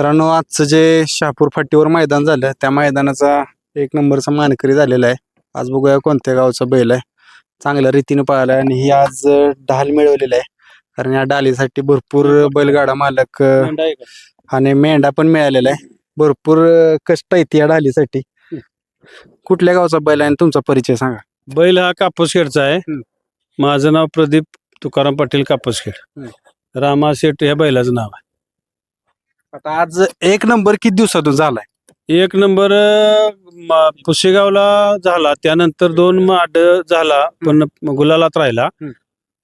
मित्रांनो आजचं जे शहापूर फाटीवर मैदान झालं त्या मैदानाचा एक नंबरचा मानकरी झालेला आहे. आज बघूया कोणत्या गावचा बैल आहे. चांगल्या रीतीने आहे आणि ही आज ढाल मिळवलेला आहे. कारण या डालीसाठी भरपूर बैलगाडा मालक आणि मेंढा पण मिळालेला आहे. भरपूर कष्ट आहेत या डालीसाठी कुठल्या गावचा बैल आहे आणि तुमचा परिचय सांगा. बैल हा कापूसखेडचा आहे. माझं नाव प्रदीप तुकाराम पाटील कापूसखेड. रामा शेट ह्या बैलाचं नाव आता आज एक नंबर किती दिवसातून झालाय? एक नंबर अं, म- पुशेगावला झाला. त्यानंतर दोन माड झाला पण गुलालात राहिला. हम्म.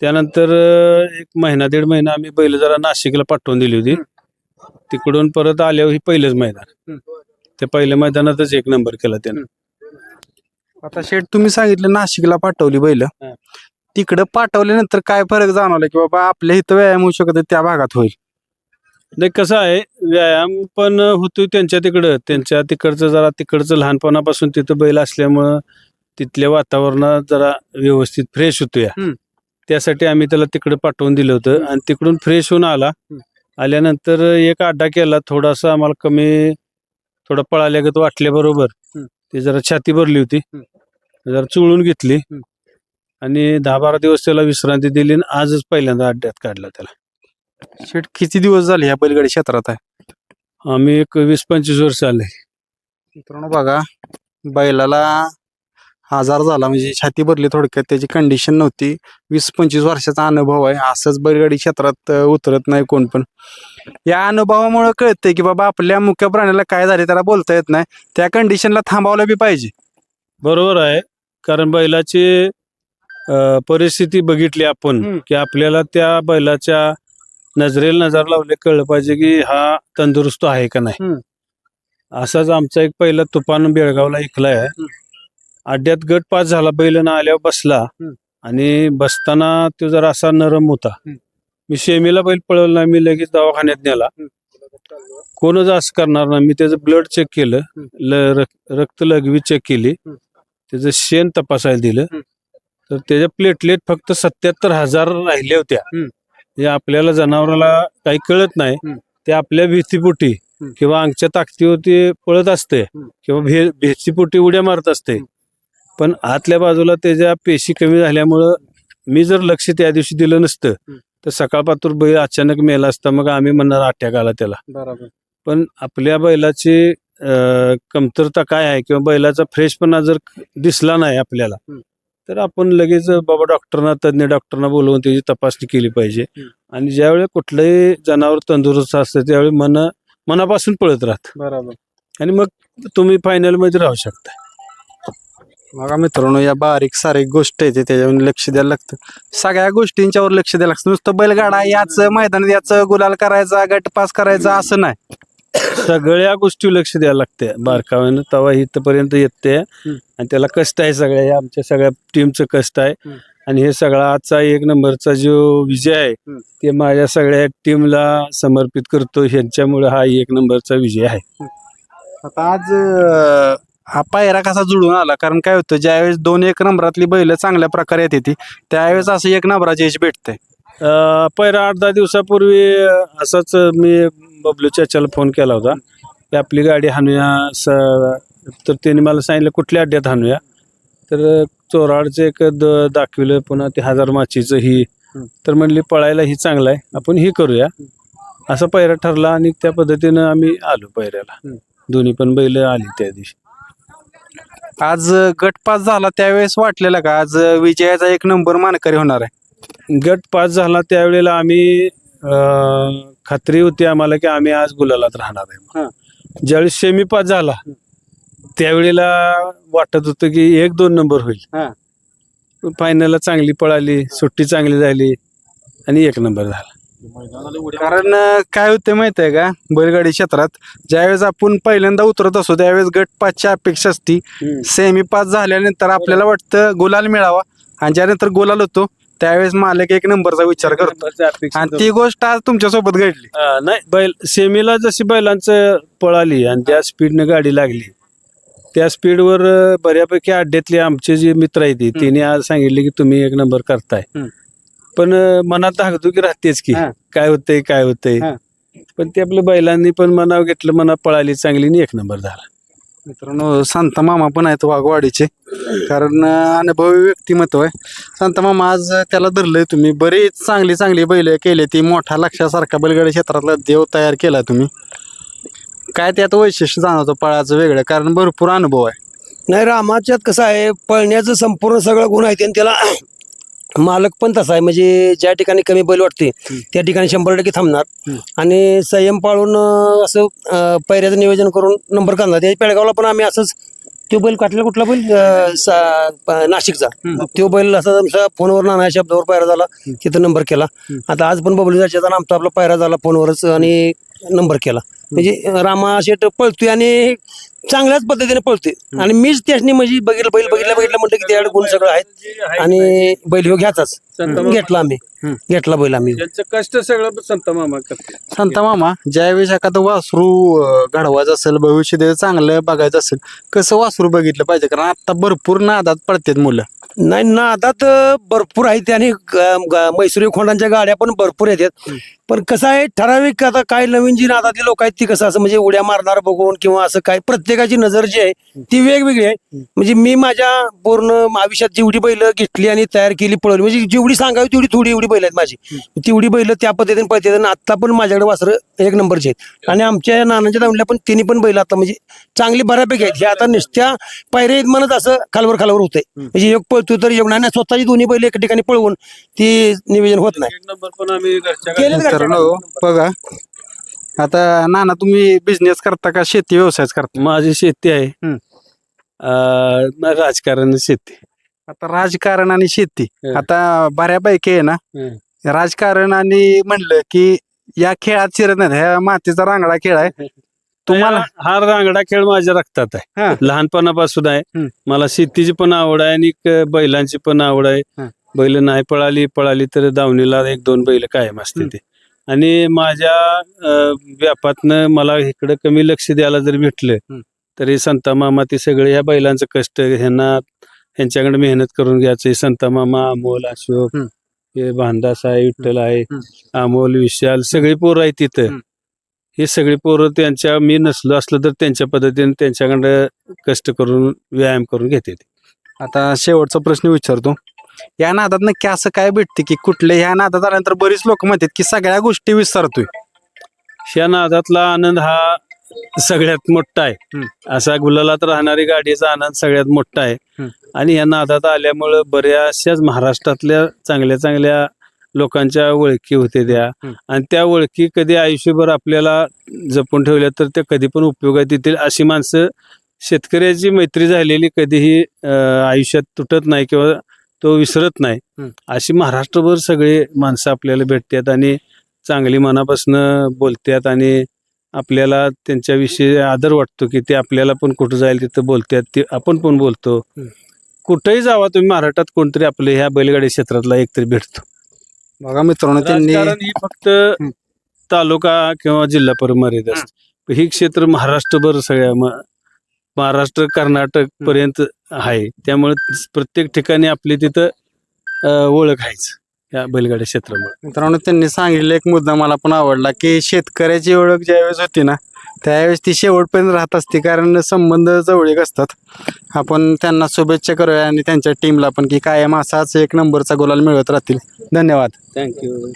त्यानंतर अं, एक महिना दीड महिना आम्ही बैल जरा नाशिकला पाठवून दिली होती. तिकडून परत आल्यावर ही पहिलंच मैदान. हम्म. ते पहिल्या मैदानातच एक नंबर केला त्यानं. आता शेठ तुम्ही सांगितलं नाशिकला पाठवली बैल. हा. तिकडं पाठवल्यानंतर काय फरक जाणवला की बाबा आपल्या इथं व्यायाम होऊ शकत त्या भागात होईल? नाही कसं आहे व्यायाम पण होतोय त्यांच्या तिकडं त्यांच्या तिकडचं जरा तिकडचं लहानपणापासून तिथं बैल असल्यामुळं तिथल्या वातावरणात जरा व्यवस्थित फ्रेश होतोय हम्म. त्यासाठी आम्ही त्याला तिकडे पाठवून दिलं होतं आणि तिकडून फ्रेश होऊन आला आल्यानंतर एक अड्डा केला थोडासा आम्हाला कमी थोडा पळाल्यागत वाटल्याबरोबर हम्म. ती जरा छाती भरली होती. जरा चुळून घेतली. आणि दहा बारा दिवस त्याला विश्रांती दिली आणि आजच पहिल्यांदा अड्ड्यात काढला त्याला शेठ किती दिवस झाले ह्या बैलगाडी क्षेत्रात आहे? आम्ही एक वीस पंचवीस वर्ष आले. मित्रांनो बघा बैलाला आजार झाला म्हणजे छाती भरली थोडक्यात त्याची कंडिशन नव्हती. वीस पंचवीस वर्षाचा अनुभव आहे. असंच बैलगाडी क्षेत्रात अं, उतरत नाही कोण पण. या अनुभवामुळे कळतंय की बाबा आपल्या मुख्य प्राण्याला काय झाले त्याला बोलता येत नाही. त्या कंडिशनला थांबावलं बी पाहिजे. बरोबर आहे. कारण बैलाची अ, परिस्थिती बघितली आपण हम्म. की आपल्याला त्या बैलाच्या नजरेला नजर लावले कळलं पाहिजे की हा तंदुरुस्त आहे का नाही. हम्म. असाच आमचा एक पहिला तुफान बेळगावला ऐकलाय हम्म. अड्ड्यात गट पास झाला बैल ना आल्यावर बसला. हम्म. आणि बसताना तो जरा असा नरम होता. हम्म. मी शेमीला बैल पळवला नाही, मी लगेच दवाखान्यात नेला. कोणच असं करणार नाही. मी त्याचं ब्लड चेक केलं. ल- रक- रक्त लघवी चेक केली. त्याचं शेण तपासायला दिलं. हम्म. तर त्याच्या प्लेटलेट फक्त सत्याहत्तर हजार राहिल्या होत्या. हम्म. हे आपल्याला जनावराला काही कळत नाही. ते आपल्या भीतीपोटी. किंवा अंगच्या ताकदीवरती पळत असते. किंवा भे भीतीपोटी उड्या मारत असते पण आतल्या बाजूला त्याच्या पेशी कमी झाल्यामुळं मी जर लक्ष त्या दिवशी दिलं नसतं तर सकाळपातूर बैल अचानक मेला असता मग आम्ही म्हणणार अटॅक आला त्याला पण आपल्या बैलाची कमतरता काय आहे किंवा बैलाचा फ्रेशपणा जर दिसला नाही आपल्याला. तर आपण लगेच बाबा डॉक्टरना तज्ज्ञ डॉक्टरना बोलवून त्याची तपासणी केली पाहिजे. आणि ज्यावेळी कुठलंही जनावर तंदुरुस्त असतं त्यावेळी मन मनापासून पळत राहत. बरोबर. आणि मग तुम्ही फायनलमध्ये राहू शकता. बघा मित्रांनो या बारीक सारीक गोष्ट आहे त्याच्यावर लक्ष द्यायला लागतं. सगळ्या गोष्टींच्यावर लक्ष द्यायला लागतं. नुसतं बैलगाडा याच मैदानात याच गुलाल करायचा गट पास करायचा असं नाही. सगळ्या गोष्टी लक्ष द्यायला लागते. बारकाव्यानं तवा इथपर्यंत येते आणि त्याला कष्ट आहे सगळ्या. हे आमच्या सगळ्या टीमचं कष्ट आहे. आणि हे सगळा आजचा एक नंबरचा जो विजय आहे. ते माझ्या सगळ्या टीमला समर्पित करतो. ह्यांच्यामुळे हा एक नंबरचा विजय आहे. आता आज अं, हा पायरा कसा जुळून आला? कारण काय होतं ज्यावेळेस दोन एक नंबरातली बैल चांगल्या प्रकारे येते ती त्यावेळेस असं एक नंबराची यश भेटते पहिला आठ दहा दिवसापूर्वी असाच मी बबलू चाच्याला फोन केला होता. की आपली गाडी हाणूया स- तर त्यांनी मला सांगितलं कुठल्या अड्ड्यात हाणूया? तर चोराडचं एक द दाखविलं पुन्हा ते हजार माचीचं ही. तर म्हणली पळायला ही चांगलं आहे आपण ही करूया. असा पैरा ठरला आणि त्या पद्धतीनं आम्ही आलो पैऱ्याला दोन्ही पण बैल आली त्या दिवशी. आज गटपास झाला त्यावेळेस वाटलेला का? आज विजयाचा एक नंबर मानकरी होणार आहे. गट पास झाला त्यावेळेला आम्ही अं, खात्री होती आम्हाला की आम्ही आज गुलालात राहणार हा. आहे ज्यावेळी सेमी पास झाला त्यावेळेला वाटत होतं की एक दोन नंबर हा. होईल फायनलला चांगली पळाली सुट्टी चांगली झाली आणि एक नंबर झाला. कारण अं, काय होते माहिती आहे का? बैलगाडी क्षेत्रात ज्यावेळेस आपण पहिल्यांदा उतरत असतो त्यावेळेस गट पाचची अपेक्षा असती. सेमी पास झाल्यानंतर आपल्याला वाटतं गुलाल मिळावा आणि ज्यानंतर गुलाल होतो त्यावेळेस मालक एक नंबरचा विचार करतो. आणि ती गोष्ट आज तुमच्यासोबत घडली. हा, नाही बैल सेमीला जशी बैलांचं पळाली आणि त्या स्पीडनं गाडी लागली त्या स्पीडवर अं, बऱ्यापैकी अड्ड्यातले आमचे जे मित्र आहेत ते, त्यांनी आज सांगितले की तुम्ही एक नंबर करताय. हम्म. पण अं, मनात धाकधुकी राहतेच की हा. काय होतंय काय होतंय. हा. पण ते आपल्या बैलांनी पण मनाव घेतलं मना पळाली चांगली आणि एक नंबर झाला. मित्रांनो संत मामा पण आहेत वाघवाडीचे. कारण अनुभवी व्यक्तिमत्व आहे. संत मामा आज त्याला धरलंय तुम्ही. बरीच चांगली चांगली बैल केली. ती मोठा लक्षासारखा बैलगाडी क्षेत्रातला देव तयार केला तुम्ही. काय त्यात वैशिष्ट्य जाणवतं पळाचं वेगळं? कारण भरपूर अनुभव आहे. नाही रामाच्यात कसं आहे पळण्याचं संपूर्ण सगळं गुण आहे आणि त्याला मालक पण तसा आहे. म्हणजे ज्या ठिकाणी कमी बैल वाटते त्या ठिकाणी शंभर टक्के थांबणार. आणि संयम पाळून असं पैऱ्याचं नियोजन करून नंबर करणार त्या पेडगावला पण आम्ही असंच तो बैल काटला कुठला बैल? नाशिकचा. तो बैल असा फोनवर नाना शब्दावर पायरा झाला तिथं नंबर केला. आता आज पण बबलू जायच्या आमचा आपला पायरा झाला फोनवरच आणि नंबर केला. म्हणजे रामा शेट पळतोय आणि चांगल्याच पद्धतीने पळतोय. आणि मीच त्याने म्हणजे बघितलं बैल बघितलं बघितलं म्हणलं की त्याकडे गुण सगळं आहेत. आणि बैल ह्यो घ्याचाच. घेतला आम्ही. घेतला बैल आम्ही. त्यांचं कष्ट सगळं संत मामा करते. संत मामा ज्यावेळेस एखादं वासरू अं, घडवायचं असेल भविष्य चांगलं बघायचं असेल कसं वासरू बघितलं पाहिजे? कारण आता भरपूर नादात पडतात मुलं. नाही ना आता तर भरपूर आहेत आणि मैसुरी खोंडांच्या गाड्या पण भरपूर येतात. पण कसं आहे ठराविक आता काय नवीन जी नादातली लोक आहेत ती कसं असं म्हणजे उड्या मारणार बघून किंवा असं काय प्रत्येकाची नजर जी आहे ती वेगवेगळी आहे. म्हणजे मी माझ्या पूर्ण आयुष्यात जेवढी बैल घेतली आणि तयार केली पळवली म्हणजे जेवढी सांगावी तेवढी थोडी एवढी बैल आहेत माझी. तेवढी बैल त्या पद्धतीने पळतात आणि आता पण माझ्याकडे वासरं एक नंबरचे आहेत. आणि आमच्या नानांच्या दावणीला पण तिन्ही पण बैल आता म्हणजे चांगली बऱ्यापैकी आहेत. हे आता नुसत्या पायरे म्हणत असं खालवर खालवर होतंय. म्हणजे एक पळतो तर एक नाही स्वतःची दोन्ही बैल एका ठिकाणी पळवून ती नियोजन होत नाही. एक नंबर पण आम्ही घरच्या केलेत घरच्या मित्रांनो बघा. आता नाना तुम्ही बिझनेस करता का शेती व्यवसायच करता? माझी शेती आहे. हम्म. अं, म- राजकारण शेती. आता राजकारण आणि शेती. हं. आता बऱ्यापैकी आहे ना हं. राजकारण आणि म्हणलं की या खेळात शिरत नाही ह्या मातीचा रांगडा खेळ आहे. तुम्हाला हा रांगडा खेळ माझ्या रक्तात हा. आहे लहानपणापासून आहे हम्म. मला शेतीची पण आवड आहे आणि क- बैलांची पण आवड आहे. बैल नाही पळाली पळाली तर दावणीला एक दोन बैल कायम असते. ते आणि माझ्या अं, व्यापातनं मला इकडे कमी लक्ष द्यायला जर भेटलं. तरी संता मामा ते सगळे ह्या बैलांचं कष्ट ह्यांना ह्यांच्याकडे मेहनत करून घ्यायचं संता मामा अमोल अशोक हम्म. हे भांदास आहे विठ्ठल आहे हम्म. अमोल विशाल सगळी पोरं आहेत तिथं हम्म. हे सगळी पोरं त्यांच्या मी नसलो असलं तर त्यांच्या पद्धतीने त्यांच्याकडे कष्ट करून व्यायाम करून घेते. आता शेवटचा प्रश्न विचारतो या नादात नक्की असं काय भेटते की कुठले ह्या नादात आल्यानंतर बरीच लोक म्हणतात की सगळ्या गोष्टी विसरतोय ह्या नादातला आनंद हा सगळ्यात मोठा आहे हम्म. असा गुलालात राहणारी गाडीचा आनंद सगळ्यात मोठा आहे हम्म. आणि या नादात आल्यामुळं बऱ्याचशाच महाराष्ट्रातल्या चांगल्या चांगल्या लोकांच्या ओळखी होते त्या. आणि त्या ओळखी कधी आयुष्यभर आपल्याला जपून ठेवल्या तर त्या कधी पण उपयोगात येतील अशी माणसं शेतकऱ्याची मैत्री झालेली कधीही अं, आयुष्यात तुटत नाही किंवा तो विसरत नाही. अशी महाराष्ट्रभर सगळे माणसं आपल्याला भेटतात आणि चांगली मनापासून बोलतात आणि आपल्याला त्यांच्याविषयी आदर वाटतो की ते आपल्याला पण कुठं जाईल तिथं बोलतात ते आपण पण बोलतो. कुठेही जावा तुम्ही महाराष्ट्रात कोणतरी आपले ह्या बैलगाडी क्षेत्रातला एकतरी भेटतो बघा मित्रांनो त्यांनी राजकारण ही फक्त तालुका किंवा जिल्हा मर्यादित असते. ही क्षेत्र महाराष्ट्रभर सगळ्या म- महाराष्ट्र कर्नाटक पर्यंत आहे. त्यामुळे प्रत्येक ठिकाणी आपली तिथं अं, ओळख आहेच. या बैलगाडी क्षेत्रामुळे. मित्रांनो त्यांनी सांगितलं एक मुद्दा मला पण आवडला की शेतकऱ्याची ओळख ज्यावेळेस होती ना त्यावेळेस ती शेवटपर्यंत राहत असते कारण संबंध जवळीक असतात. आपण त्यांना शुभेच्छा करूया आणि त्यांच्या टीमला पण की कायम असाच एक नंबरचा गोलाल मिळवत राहतील. धन्यवाद. थँक्यू